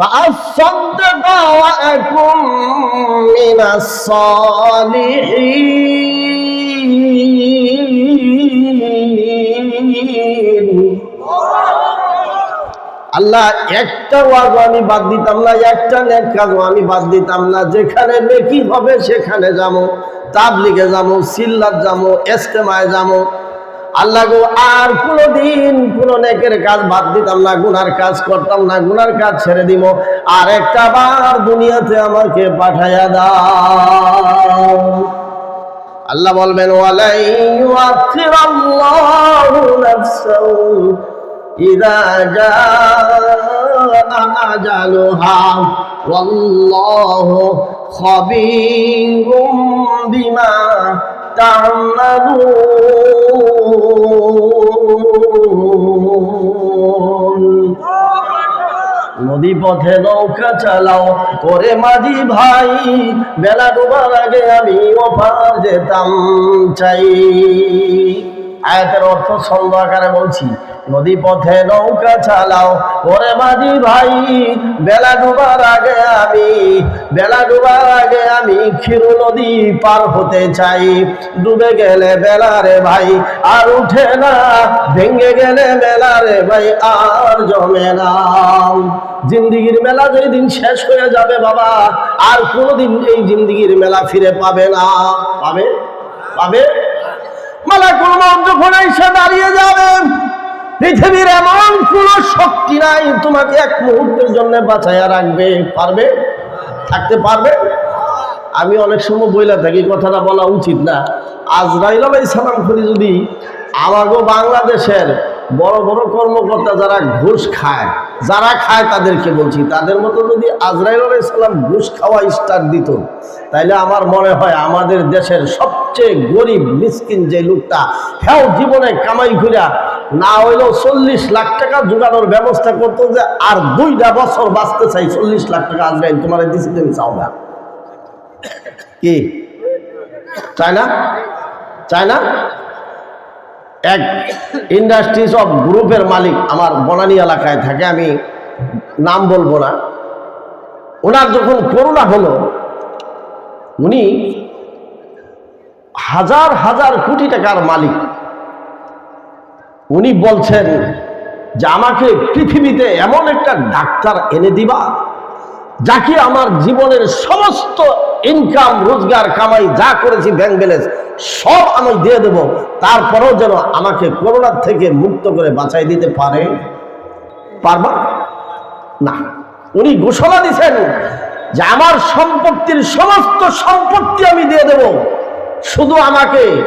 فأصدق وأكن من الصالحين আল্লাহ একটা ওয়াজ আমি বাদ দিতাম না একটা নেক কাজও আমি বাদ দিতাম না যেখানে নেকি হবে সেখানে যাবো তাবলিগে যাবো সিল্লাত যাবো এস্তেমায় যাবো আল্লাহ গো, আর কোনোদিন কোনো নেকের কাজ বাদ দিতাম না, গুনার কাজ করতাম না, গুনার কাজ ছেড়ে দিব। আর একটা বার দুনিয়াতে আমাকে পাঠাইয়া দাও। আল্লাহ বলবেন ওয়ালাই নদী পথে নৌকা চালাও করে মাঝি ভাই, বেলা ডোবার আগে আমি ওপার যেতাম চাই। আয়াতের অর্থ ছন্দ আকারে বলছি নদী পথে নৌকা চালাও। ওরে মাঝি ভাই, বেলা ডুবার আগে আমি, বেলা ডুবার আগে আমি ক্ষীর নদী পার হতে চাই। ডুবে গেলে বেলা রে ভাই, আর উঠে না। ভেঙে গেলে মেলা রে ভাই, আর জমে না। জিন্দিগির মেলা যেদিন শেষ হয়ে যাবে বাবা, আর কোনোদিন এই জিন্দিগির মেলা ফিরে পাবে না। পাবে? পাবে? মালাকুল মউত যখন এসে দাঁড়িয়ে যাবে পৃথিবীর এমন কোন শক্তি নাই তোমাকে এক মুহূর্তের জন্য বাঁচাইয়া রাখবে। পারবে? থাকতে পারবে? আমি অনেক সময় বইলা থাকি, কথাটা বলা উচিত না। আজরাইল আলাই সালাম করি যদি আমাগো বাংলাদেশের বড় বড় কর্মকর্তা যারা ঘুষ খায়, যারা খায় তাদেরকে বলছি, তাদের মতো যদি আজরাইল আলাই সালাম ঘুষ খাওয়া স্টার্ট দিত, তাইলে আমার মনে হয় আমাদের দেশের সবচেয়ে গরিব, মিসকিন যে লোকটা হ্যাঁ জীবনে কামাই ঘুরা না হইলেও চল্লিশ লাখ টাকা জোগানোর ব্যবস্থা করতো যে আর দুইটা বছর বাঁচতে চাই, চল্লিশ লাখ টাকা আজরাইল তোমার দিছি চাও না। কি? চায় না? চায় না? এক ইন্ডাস্ট্রিজ অফ গ্রুপের মালিক আমার বনানী এলাকায় থাকে, আমি নাম বলব না। ওনার যখন করোনা হলো, উনি হাজার হাজার কোটি টাকার মালিক। উনি বলছেন যে আমাকে পৃথিবীতে এমন একটা ডাক্তার এনে দিবা, যাকে আমার জীবনের সমস্ত ইনকাম রোজগার, কামাই যা করেছি ব্যাংক ব্যালেন্স সব আমি দিয়ে দেব, তারপরেও যেন আমাকে করোনার থেকে মুক্ত করে বাঁচাই দিতে পারে। পারবা? না। উনি ঘোষণা দিচ্ছেন যে আমার সম্পত্তির সমস্ত সম্পত্তি আমি দিয়ে দেব। শুধু আমাকে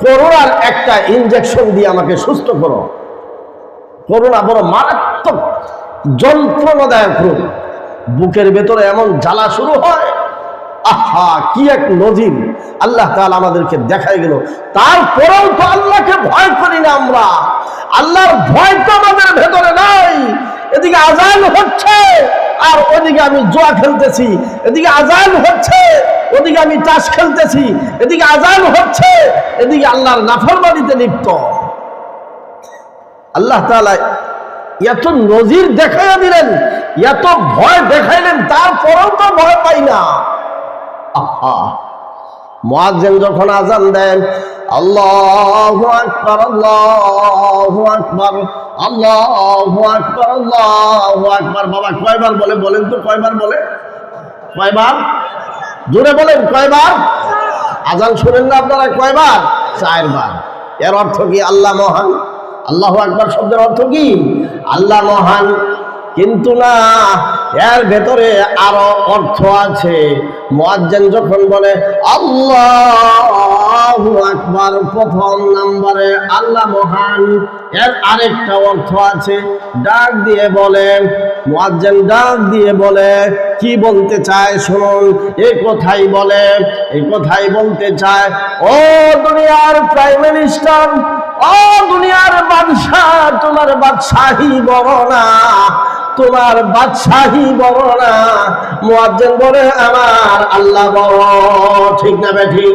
করোনার একটা ইনজেকশন দিয়ে আমাকে সুস্থ করো। করোনা বড় মারাত্মক যন্ত্রণাদায়ক রোগ। বুকের ভেতরে এমন জ্বালা শুরু হয়। আহা, কি এক নজির। আল্লাহ তাআলা আমাদেরকে দেখাই গেল। তারপরেও তো আল্লাহকে ভয় করি না আমরা। আল্লাহর ভয় তো আমাদের ভেতরে নাই। এদিকে আজান হচ্ছে। আর ওদিকে আমি জোয়া খেলতেছি, এদিকে আজান হচ্ছে, ওদিকে আমি তাস খেলতেছি, এদিকে আজান হচ্ছে, এদিকে আল্লাহর নাফরমানিতে লিপ্ত। আল্লাহ তালা এত নজির দেখাইয়া দিলেন, এত ভয় দেখাইলেন, তারপরেও তো ভয় পাই না। আহা! মুয়াজ্জিন যখন আজান দেন, আল্লাহু আকবার আল্লাহু আকবার আল্লাহু আকবার আল্লাহু আকবার। বাবা, কয়বার বলে? বলেন তো কয়বার বলে? কয়বার? জোরে বলেন, কয়বার? আজান শুনেন না আপনারা, কয়বার? চারবার। এর অর্থ কি? আল্লাহ মহান। আল্লাহ আকবার শব্দের অর্থ কি? আল্লাহ মহান। কিন্তু না এর ভেতরে আরও অর্থ আছে। মুয়াজ্জিন যখন বলে, আল্লাহ আকবার প্রথম নম্বরে আল্লাহ মহান, এর আরেকটা অর্থ আছে। ডাক দিয়ে বলে, মুয়াজ্জিন ডাক দিয়ে বলে, কি বলতে চায় শুনুন, এ কথাই বলে, এ কথাই বলতে চায়, ও দুনিয়ার প্রাইম মিনিস্টার ও দুনিয়ার বাদশাহ, তোমার বাদশাহী বড় না তোমার বাদশাহী বড় না? মুয়াজ্জিন বলে, আমার আল্লাহ বড়। ঠিক না বেঠি?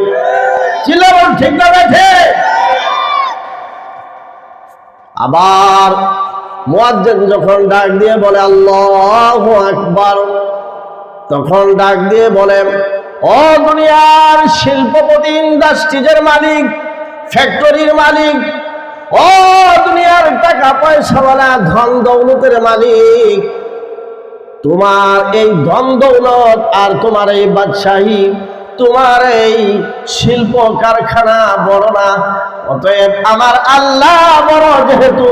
ছিল ঠিক না বেঠে? আবার মুয়াজ্জিন যখন ডাক দিয়ে বলে, আল্লাহু আকবার, তখন ডাক দিয়ে বলে, ও দুনিয়ার শিল্পপতি, ইন্ডাস্ট্রিজের মালিক, ফ্যাক্টরির মালিক ও দুনিয়ার টাকা পয়সাওয়ালা ধন দৌলতের মালিক। তোমার এই ধন দৌলত আর তোমার এই বাদশাহী, তোমার এই শিল্প কারখানা বড় না। অতএব আমার আল্লাহ বড় যেহেতু,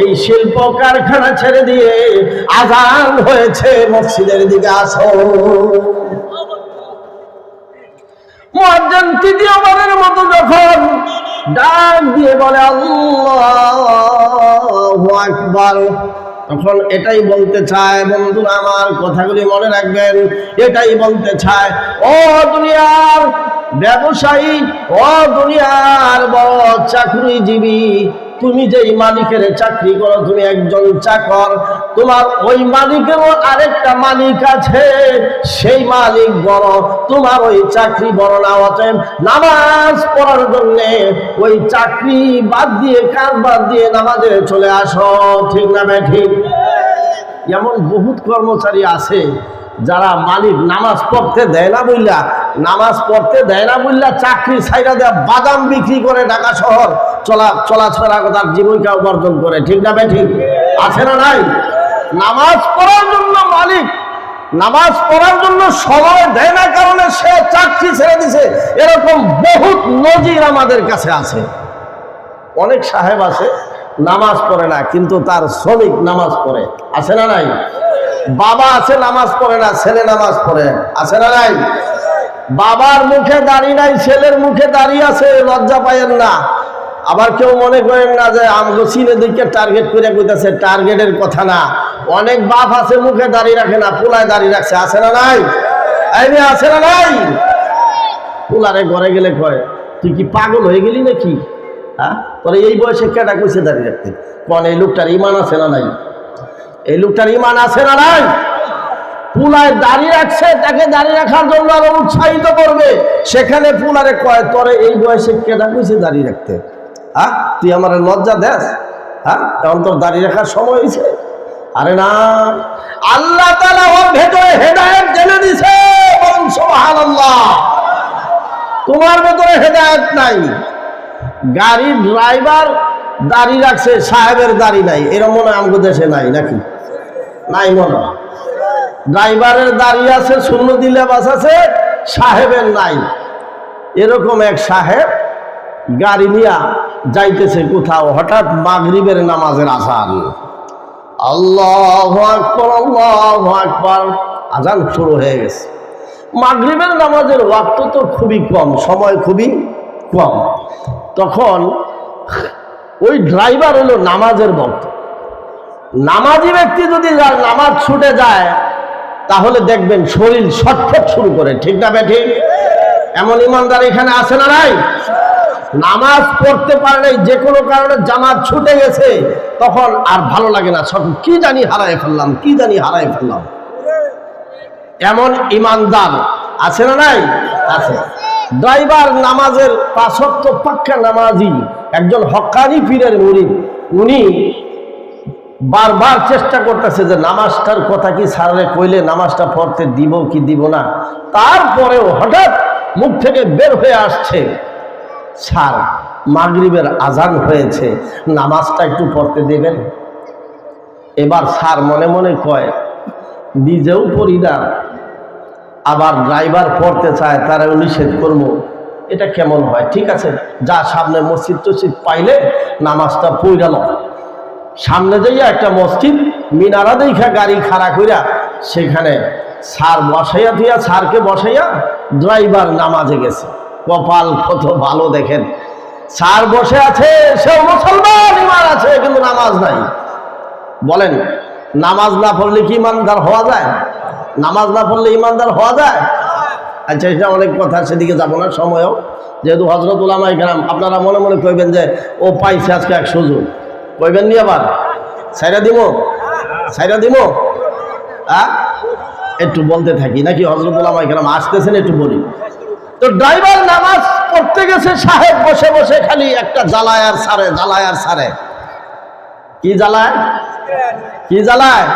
এই শিল্প কারখানা ছেড়ে দিয়ে আজান হয়েছে, মসজিদের দিকে আসো। তৃতীয়বারের মতো যখন ডাক দিয়ে বলে আকবার। তখন এটাই বলতে চায়, বন্ধুরা, আমার কথাগুলি মনে রাখবেন। এটাই বলতে চায়, ও দুনিয়ার ব্যবসায়ী, ও দুনিয়ার বড় চাকরিজীবী তুমি যেই মালিকের চাকরি করো, তুমি একজন চাকর, তোমার ওই মালিকেরও আরেকটা মালিক আছে। সেই মালিক বড়, তোমার ওই চাকরি বড় না, অতএব নামাজ পড়ার জন্য ওই চাকরি বাদ দিয়ে কাজ বাদ দিয়ে নামাজে চলে আসো, ঠিক না ঠিক? এমন বহুত কর্মচারী আছে যারা মালিক নামাজ পড়তে দেয় না বললা নামাজ পড়তে দেয় না বললা চাকরি ছাইরা দেয় বাদাম বিক্রি করে ঢাকা শহর চলা, চলাফেরা তার জীবিকা উপার্জন করে। ঠিক না ঠিক? আছে না নাই? নামাজ পড়ার জন্য মালিক, নামাজ পড়ার জন্য সময় দেয় না কারণে সে চাকরি ছেড়ে দিছে। এরকম বহুত নজির আমাদের কাছে আছে। অনেক সাহেব আছে, নামাজ পড়ে না, কিন্তু তার শ্রমিক নামাজ পড়ে। আছে না নাই? বাবা আছে, নামাজ পড়ে না, ছেলে নামাজ পড়ে। আছে না নাই? বাবার মুখে দাঁড়িয়ে নাই, ছেলের মুখে দাঁড়িয়ে আছে, লজ্জা পাইয়েন না। আবার কেউ মনে করেন না যে আমগো সিনের দিকে টার্গেট করে কইতাছে টার্গেটের কথা না। অনেক বাপ আছে, মুখে দাঁড়িয়ে রাখে না, পোলায় দাঁড়িয়ে রাখছে। আছে না নাই? মেয়ে, আছে না নাই? পোলারে ঘরে গেলে কয়, তুই কি পাগল হয়ে গেলি নাকি? হ্যাঁ? তোর এই বয়সে কেটা কইছে দাঁড়িয়ে রাখতে? কোন, এই লোকটার ইমান আছে না নাই? এই লোকটার ইমান আছে না নাই? পুলায় দাঁড়িয়ে রাখছে, তাকে দাঁড়িয়ে রাখার জন্য আরও উৎসাহিত করবে। সেখানে পুলারে কয়, তোরে এই বয়সে কেটা কইছে দাঁড়িয়ে রাখতে? হ্যাঁ? তুই আমার লজ্জা দেস হ্যাঁ? এখন তোর দাঁড়িয়ে রাখার সময় হয়েছে। আরে না। আল্লাহ তালা ওর ভেতরে হেদায়ত জেনে দিছে। তোমার ভেতরে হেদায়ত নাই। গাড়ির ড্রাইভার দাড়ি রাখছে, সাহেবের দাড়ি নাই। এরকম মনে হয় আমাদের দেশে নাই নাকি? নাই মনে। ড্রাইভারের দাঁড়িয়ে আছে, শূন্য দিলে বাস আছে সাহেবের নাই। এরকম এক সাহেব গাড়ি নিয়া যাইতেছে কোথাও, হঠাৎ মাগরিবের নামাজের আসান আল্লাহ আকবর আল্লাহ আকবর, আজান শুরু হয়ে গেছে। মাগরিবের নামাজের ওয়াক্ত তো খুবই কম, সময় খুবই কম। তখন ওই ড্রাইভার হলো নামাজের ভক্ত নামাজি ব্যক্তি যদি নামাজ ছুটে যায়, তাহলে দেখবেন শরীর ছটফট শুরু করে। ঠিক না বেঠি? এমন ইমানদার এখানে আছে না নাই? নামাজ পড়তে পারে নাই, যে কোনো কারণে জামাত ছুটে গেছে, তখন আর ভালো লাগে না। সব কি জানি হারাই ফেললাম, কি জানি হারাই ফেললাম। এমন ইমানদার আছে না নাই? আছে। ড্রাইভার নামাজের পাঁচক্ত পাক্কা নামাজি, একজন হকানি পীরের মুরিদ, উনি বারবার চেষ্টা করতেছে যে নামাজটার কথা কি সারলে কইলে নামাজটা পড়তে দিব কি দিব না। তারপরেও হঠাৎ মুখ থেকে বের হয়ে আসছে, স্যার, মাগরিবের আজান হয়েছে, নামাজটা একটু পড়তে দেবেন? এবার স্যার মনে মনে কয়, নিজেও পড়ি না, আবার ড্রাইভার পড়তে চায়, তারাও নিষেধ করব। এটা কেমন হয়? ঠিক আছে, যা সামনে মসজিদ টসজিদ পাইলে নামাজটা পইরাল সামনে যাইয়া একটা মসজিদ, মিনারা দেখা গাড়ি খাড়া কইরা সেখানে সার বসাইয়া দিয়া সারকে বসাইয়া ড্রাইভার নামাজে গেছে। কপাল কত ভালো দেখেন। সার বসে আছে, সেও মুসলমান ইমান আছে, কিন্তু নামাজ নাই। বলেন, নামাজ না পড়লে কি ইমানদার হওয়া যায়? নামাজ না পড়লে ইমানদার হওয়া যায়? আচ্ছা এটা অনেক কথা, সেদিকে যাব না, সময়ও। যেহেতু হজরত উলামাই গ্রাম আপনারা মনে মনে কইবেন যে, ও পাইছে আজকে এক সুযোগ। কইবেন নি আবার? সাইরা দিব সাইরা দিব হ্যাঁ একটু বলতে থাকি, নাকি হজরত উলামাই গ্রাম আসতেছেন একটু বলি। তো ড্রাইভার নামাজ পড়তে গেছে, সাহেব বসে বসে খালি একটা জ্বালায় আর সারে, জ্বালায় আর সারে। কি জ্বালায়? কি জ্বালায়?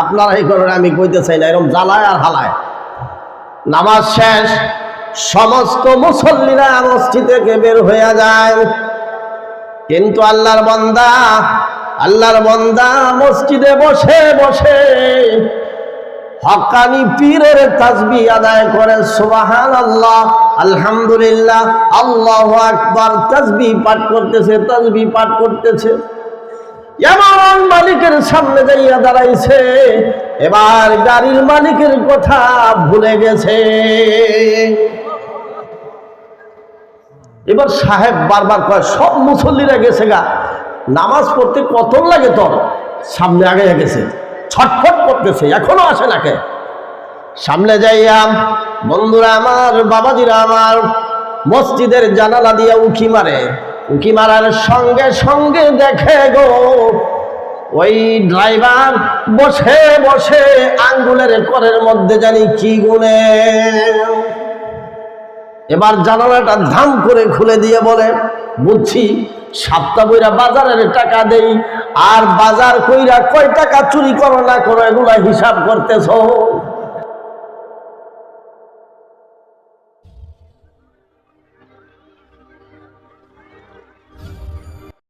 আপনারা এই করেন আমি কইতে চাই না এরকম জ্বালায় আর হালায়। নামাজ শেষ, সমস্ত মুসল্লিরা মসজিদ থেকে বের হয়ে যায়। কিন্তু আল্লাহর বন্দা আল্লাহর বন্দা মসজিদে বসে বসে হকানি পীরের তাসবি আদায় করে সুবাহান আল্লাহ আলহামদুলিল্লাহ, আল্লাহ আকবার, তাসবি পাঠ করতেছে, তাসবি পাঠ করতেছে। এমন মালিকের সামনে যাইয়া দাঁড়াইছে, এবার গাড়ির মালিকের কথা ভুলে গেছে। এবার সাহেব বারবার কয়, সব মুসল্লিরা গেছে গা। নামাজ পড়তে কত লাগে তোর? সামনে আগে গেছে। ছটফট করতেছে, এখনও আসে না কে? সামনে যাইয়া, বন্ধুরা আমার, বাবাজিরা আমার, মসজিদের জানালা দিয়া উকি মারে। উকি মারার সঙ্গে সঙ্গে দেখে গো, ওই ড্রাইভার বসে বসে আঙ্গুলের করের মধ্যে জানি কি গুনে এবার জানালাটা ধাম করে খুলে দিয়ে বলে, বুঝছি, সাতটা বইরা বাজারের টাকা দেই, আর বাজার কইরা কয় টাকা চুরি করো না করো, এগুলা হিসাব করতেছ?